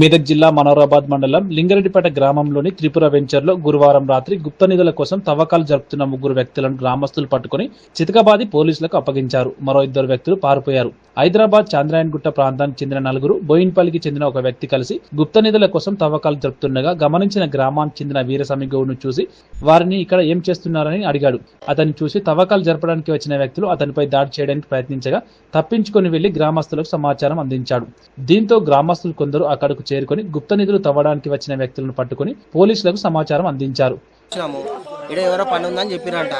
మెదక్ జిల్లా మనోరాబాద్ మండలం లింగరెడ్డిపేట గ్రామంలోని త్రిపుర వెంచర్లో గురువారం రాత్రి గుప్త నిధుల కోసం తవ్వకాలు జరుపుతున్న ముగ్గురు వ్యక్తులను గ్రామస్తులు పట్టుకుని చితకబాది పోలీసులకు అప్పగించారు. మరో ఇద్దరు వ్యక్తులు పారిపోయారు. హైదరాబాద్ చాంద్రాయణగుట్ట ప్రాంతానికి చెందిన నలుగురు బోయిన్పల్లికి చెందిన ఒక వ్యక్తి కలిసి గుప్త నిధుల కోసం తవ్వకాలు జరుపుతుండగా గమనించిన గ్రామానికి చెందిన వీరస్వామి గౌడ్ను చూసి వారిని ఇక్కడ ఏం చేస్తున్నారని అడిగాడు. అతన్ని చూసి తవ్వకాలు జరపడానికి వచ్చిన వ్యక్తులు అతనిపై దాడి చేయడానికి ప్రయత్నించగా తప్పించుకుని వెళ్ళి గ్రామస్తులకు సమాచారం అందించాడు. దీంతో గ్రామస్తులు కొందరు అక్కడకు చేరుకొని గుప్త నిధులు తవ్వడానికి వచ్చిన వ్యక్తులను పట్టుకుని పోలీసులకు సమాచారం అందించారు. వచ్చినాము. ఇక్కడ ఎవరో పని ఉందని చెప్పిరంట.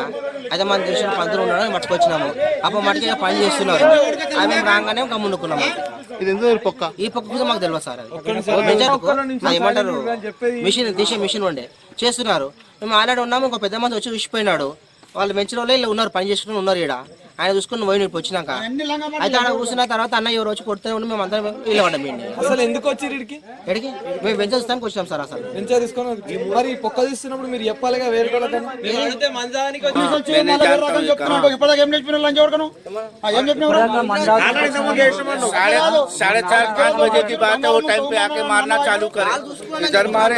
అయితే మన తెలిసిన పంతులు ఉన్నాడని మట్టుకొచ్చినాము అప్పుడు మటుకు ఇక పని చేస్తున్నారు. అది మేము రాగానే గమ్మునుకున్నాము ఇది ఎందుకు పొక్క? ఈ పక్క కూడా మాకు తెలియదు సార్ అది. ఏమంటారు? మిషన్ తీసే మిషన్ ఉండే. చేస్తున్నారు. మేము ఆల్రెడీ ఉన్నాము. ఇంకో పెద్ద మంది వచ్చి చూసిపోయినాడు వాళ్ళు మంచి వాళ్ళే ఇలా ఉన్నారు పని చేసుకుని ఉన్నారు ఇక్కడ ఆయన చూసుకుని పోయి ఇప్పుడు వచ్చినాక అయితే ఆడ కూర్చున్న తర్వాత అన్న ఎవరు వచ్చి కొడుతూనే ఉండి మేము అందరం ఇలా పడ్డాం వీడిని. అసలు ఎందుకు వచ్చి ఇడికి ఎడికి మేము వెంచర్ చూస్తానికి వచ్చినాం సార్ అసలు వెంచర్ తీసుకొని వచ్చి- మరి ఈ పొక్క తీస్తున్నప్పుడు మీరు చెప్పాలిగా వేరే వాళ్ళకన్నా ఇప్పటిదాకా ఏం నేర్చుకున్నారు లంచ్ ఎవరికను ఏం చెప్పినారు साढ़े चार पाँच बजे की बात है वो टाइम पे आके मारना चालू करे इधर मारे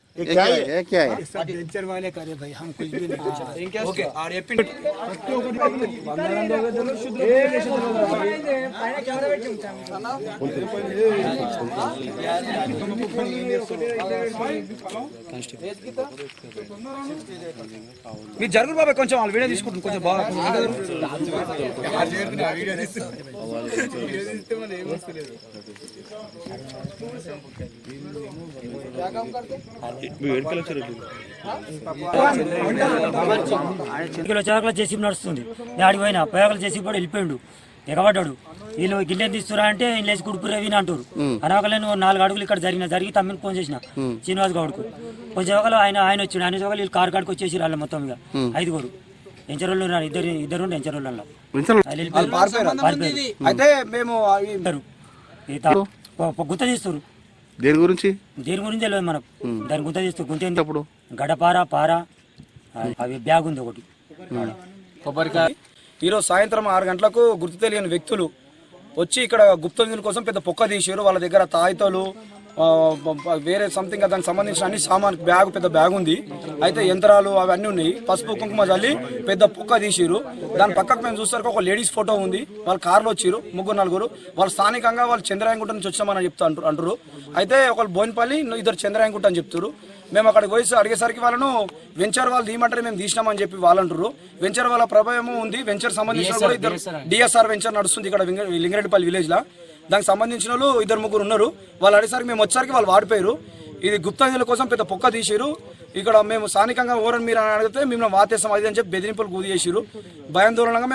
ये क्या है? ये क्या है? सब वेंचर वाले करे भाई हम कुछ भी नहीं करे మీరు జరుగురు బాబాయ్ కొంచెం వాళ్ళు వీడియో తీసుకుంటుంది కొంచెం బాగా కిలో చేసి నడుస్తుంది. దాడి పోయినా పోయాకలు చేసి కూడా వెళ్ళిపోయిండు. ఎగబడ్డాడు. వీళ్ళు గిల్లెని తీస్తురా అంటే లేచి కుడుపురే విని అంటారు. అనవకలే నువ్వు నాలుగు అడుగులు ఇక్కడ జరిగిన జరిగి తమ్మిని ఫోన్ చేసిన. శ్రీనివాస్ గౌడ్కు. కొంచెం ఒకరు ఆయన ఆయన వచ్చిండు. ఆయన ఒకరు వీళ్ళు కారు కాడికి వచ్చేసి వాళ్ళ మొత్తం ఇక ఐదుగురు. ఎంచరోళ్ళు ఉన్నారు. ఇద్దరు ఇద్దరు ఎంచరోళ్ళలో. అయితే మేము గుంత తీస్తారు దేని గురించి? దేని గురించి తెలియదు మనకు. దాని గుంత తీస్తారు గుంత? అప్పుడు గడపార పార. అవి- అవి బ్యాగ్ ఉంది ఒకటి ఈరోజు సాయంత్రం ఆరు గంటలకు గుర్తు తెలియని వ్యక్తులు వచ్చి ఇక్కడ గుప్త నిధుల కోసం పెద్ద పొక్క తీసారు వాళ్ళ దగ్గర తాయితలు వేరే సంథింగ్ దానికి సంబంధించిన అన్ని సామాన్ బ్యాగ్ పెద్ద బ్యాగ్ ఉంది. అయితే యంత్రాలు అవన్నీ ఉన్నాయి. పసుపు కుంకుమ చల్లి పెద్ద పొక్క తీసిరు దాని పక్కకు మేము చూస్తారు ఒక లేడీస్ ఫోటో ఉంది. వాళ్ళు కార్లో వచ్చిరు ముగ్గురు నలుగురు. వాళ్ళు స్థానికంగా వాళ్ళు చంద్రాయంగుట్ట నుంచి వచ్చామని చెప్తా అంటారు అయితే ఒకళ్ళు బోయినపల్లి ఇద్దరు చంద్రాయంగుట్ట అని చెప్తారు మేము అక్కడికి పోయి అడిగేసరికి వాళ్ళను వెంచర్ వాళ్ళు తీయమంటారు మేము తీసినామని చెప్పి వాళ్ళు అంటారు వెంచర్ వాళ్ళ ప్రభావం ఉంది. వెంచర్ సంబంధించిన కూడా ఇద్దరు డిఎస్ఆర్ వెంచర్ నడుస్తుంది ఇక్కడ లింగ- లింగరెడ్డిపల్లి విలేజ్ లా. దానికి సంబంధించిన వాళ్ళు ఇద్దరు ముగ్గురు ఉన్నారు. వాళ్ళు అడిగేసరికి మేము వచ్చేసరికి వాళ్ళు వాడిపోయారు. ఇది గుప్త కోసం పెద్ద పొక్క తీసిరు. ఇక్కడ మేము స్థానికంగా ఓరని మీరు అని అడిగితే మేము వాతేస్తాం అది అని చెప్పి బెదిరింపులు గురి చేసిరు. భయాందోళనగా మేము